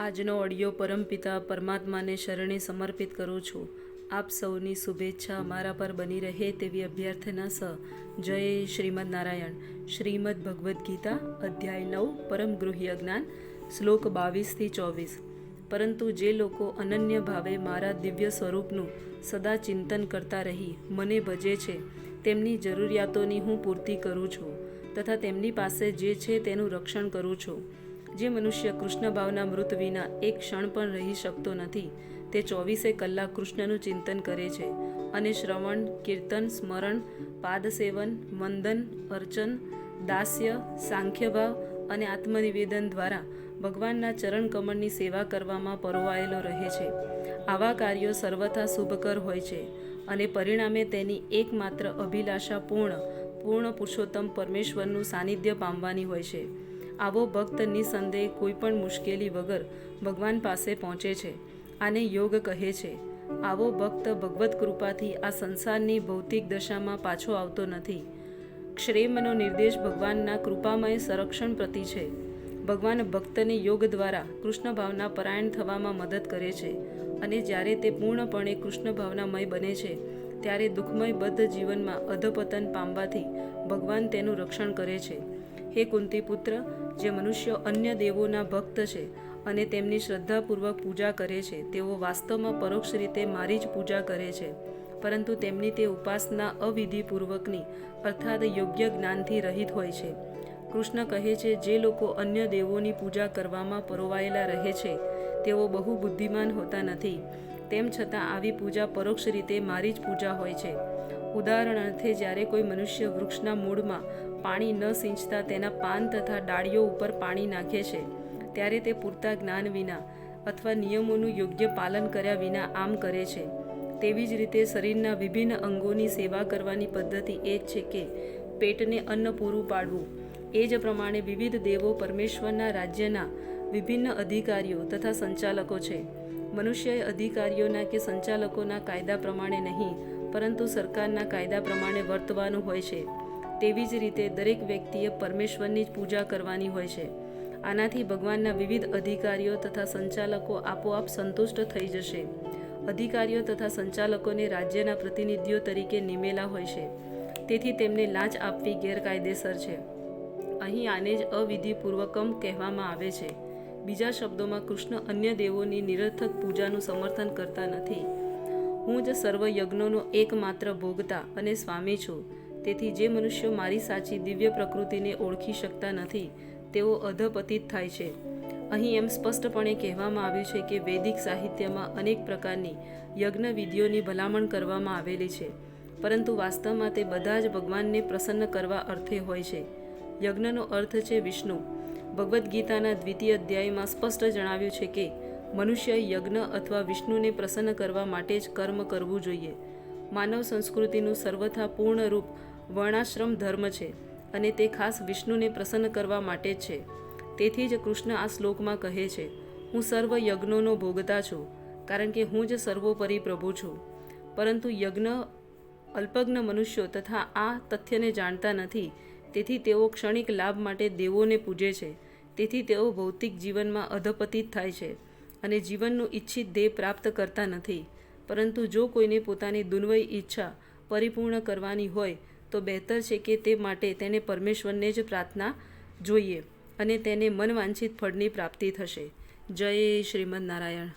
આજનો ઓડિયો પરમપિતા પરમાત્માને શરણે સમર્પિત કરું છું. આપ સૌની શુભેચ્છા અમારા પર બની રહે તેવી અભ્યર્થના સ. જય શ્રીમદ નારાયણ. શ્રીમદ ભગવદ્ ગીતા, અધ્યાય નવ, પરમ ગૃહ્ય જ્ઞાન, શ્લોક બાવીસથી ચોવીસ. પરંતુ જે લોકો અનન્ય ભાવે મારા દિવ્ય સ્વરૂપનું સદા ચિંતન કરતા રહી, મને ભજે છે, તેમની જરૂરિયાતોની હું પૂર્તિ કરું છું, તથા તેમની પાસે જે છે તેનું રક્ષણ કરું છું. જે મનુષ્ય કૃષ્ણ ભાવના મૃત વિના એક ક્ષણ પણ રહી શકતો નથી, તે ચોવીસે કલાક કૃષ્ણનું ચિંતન કરે છે અને શ્રવણ, કીર્તન, સ્મરણ, પાદસેવન, મંદન, અર્ચન, દાસ્ય, સાંખ્યભાવ અને આત્મનિવેદન દ્વારા ભગવાનના ચરણ કમળની સેવા કરવામાં પરોવાયેલો રહે છે. આવા કાર્યો સર્વથા શુભકર હોય છે અને પરિણામે તેની એકમાત્ર અભિલાષા પૂર્ણ પૂર્ણ પુરુષોત્તમ પરમેશ્વરનું સાનિધ્ય પામવાની હોય છે. આવો ભક્ત નિસંદેહ કોઈ પણ મુશ્કેલી વગર ભગવાન પાસે પહોંચે છે, આને યોગ કહે છે. આવો ભક્ત ભગવત કૃપાથી આ સંસારની ભૌતિક દશામાં પાછો આવતો નથી. ક્ષેમનો નિર્દેશ ભગવાનના કૃપામય સંરક્ષણ પ્રતિ છે. ભગવાન ભક્તને યોગ દ્વારા કૃષ્ણ ભાવના પરાયણ થવામાં મદદ કરે છે અને જ્યારે તે પૂર્ણપણે કૃષ્ણ ભાવનામય બને છે, ત્યારે દુઃખમય બદ્ધ જીવનમાં અધપતન પામવાથી ભગવાન તેનું રક્ષણ કરે છે. હે કુંતી પુત્ર જે મનુષ્યો અન્ય દેવોના ભક્ત છે અને તેમની શ્રદ્ધાપૂર્વક પૂજા કરે છે, તેઓ વાસ્તવમાં પરોક્ષ રીતે મારી જ પૂજા કરે છે. પરંતુ તેમની તે ઉપાસના અવિધિપૂર્વકની, અર્થાત યોગ્ય જ્ઞાનથી રહિત હોય છે. કૃષ્ણ કહે છે, જે લોકો અન્ય દેવોની પૂજા કરવામાં પરોવાયેલા રહે છે, તેઓ બહુ બુદ્ધિમાન હોતા નથી. તેમ છતાં આવી પૂજા પરોક્ષ રીતે મારી જ પૂજા હોય છે. ઉદાહરણ અર્થે જ્યારે કોઈ મનુષ્ય વૃક્ષના મૂળમાં પાણી ન સિંચતા તેના પાન તથા ડાળીઓ ઉપર પાણી નાખે છે, ત્યારે તે પૂરતા જ્ઞાન વિના અથવા નિયમોનું યોગ્ય પાલન કર્યા વિના આમ કરે છે. તેવી જ રીતે શરીરના વિભિન્ન અંગોની સેવા કરવાની પદ્ધતિ એ જ છે કે પેટને અન્ન પૂરું પાડવું. એ જ પ્રમાણે વિવિધ દેવો પરમેશ્વરના રાજ્યના વિભિન્ન અધિકારીઓ તથા સંચાલકો છે. મનુષ્યએ અધિકારીઓના કે સંચાલકોના કાયદા પ્રમાણે નહીં પરંતુ સરકારના કાયદા પ્રમાણે વર્તવાનું હોય છે. તેવી જ રીતે દરેક વ્યક્તિએ પરમેશ્વરની જ પૂજા કરવાની હોય છે. આનાથી ભગવાનના વિવિધ અધિકારીઓ તથા સંચાલકો આપોઆપ સંતુષ્ટ થઈ જશે. અધિકારીઓ તથા સંચાલકોને રાજ્યના પ્રતિનિધિઓ તરીકે નિમેલા હોય છે. તેથી તેમને લાંચ આપવી ગેરકાયદેસર છે. અહીં આને જ અવિધિપૂર્વકમ કહેવામાં આવે છે. બીજા શબ્દોમાં કૃષ્ણ અન્ય દેવોની નિરર્થક પૂજાનું સમર્થન કરતા નથી. હું જ સર્વ યજ્ઞોનો એકમાત્ર ભોગતા અને સ્વામી છું. તેથી જે મનુષ્યો મારી સાચી દિવ્ય પ્રકૃતિને ઓળખી શકતા નથી, તેઓ અધપતિત થાય છે. અહીં એમ સ્પષ્ટપણે કહેવામાં આવ્યું છે કે વૈદિક સાહિત્યમાં અનેક પ્રકારની યજ્ઞ વિધિઓની ભલામણ કરવામાં આવેલી છે, પરંતુ વાસ્તવમાં તે બધા જ ભગવાનને પ્રસન્ન કરવા અર્થે હોય છે. યજ્ઞનો અર્થ છે વિષ્ણુ. ભગવદ્ ગીતાના દ્વિતીય અધ્યાયમાં સ્પષ્ટ જણાવ્યું છે કે મનુષ્ય યજ્ઞ અથવા વિષ્ણુને પ્રસન્ન કરવા માટે જ કર્મ કરવું જોઈએ. માનવ સંસ્કૃતિનું સર્વથા પૂર્ણ રૂપ વર્ણાશ્રમ ધર્મ છે અને તે ખાસ વિષ્ણુને પ્રસન્ન કરવા માટે જ છે. તેથી જ કૃષ્ણ આ શ્લોકમાં કહે છે, હું સર્વ યજ્ઞોનો ભોગતા છું, કારણ કે હું જ સર્વોપરી પ્રભુ છું. પરંતુ યજ્ઞ અલ્પજ્ઞ મનુષ્યો તથા આ તથ્યને જાણતા નથી. તેથી તેઓ ક્ષણિક લાભ માટે દેવોને પૂજે છે. તેથી તેઓ ભૌતિક જીવનમાં અધપતિત થાય છે. અને જીવનનું ઈચ્છિત ધ્યેય પ્રાપ્ત કરતા નથી. પરંતુ જો કોઈને પોતાની દુન્વય ઈચ્છા પરિપૂર્ણ કરવાની હોય, તો બહેતર છે કે તે માટે તેને પરમેશ્વરને જ પ્રાર્થના જોઈએ અને તેને મનવાંછિત ફળની પ્રાપ્તિ થશે. જય શ્રીમદ નારાયણ.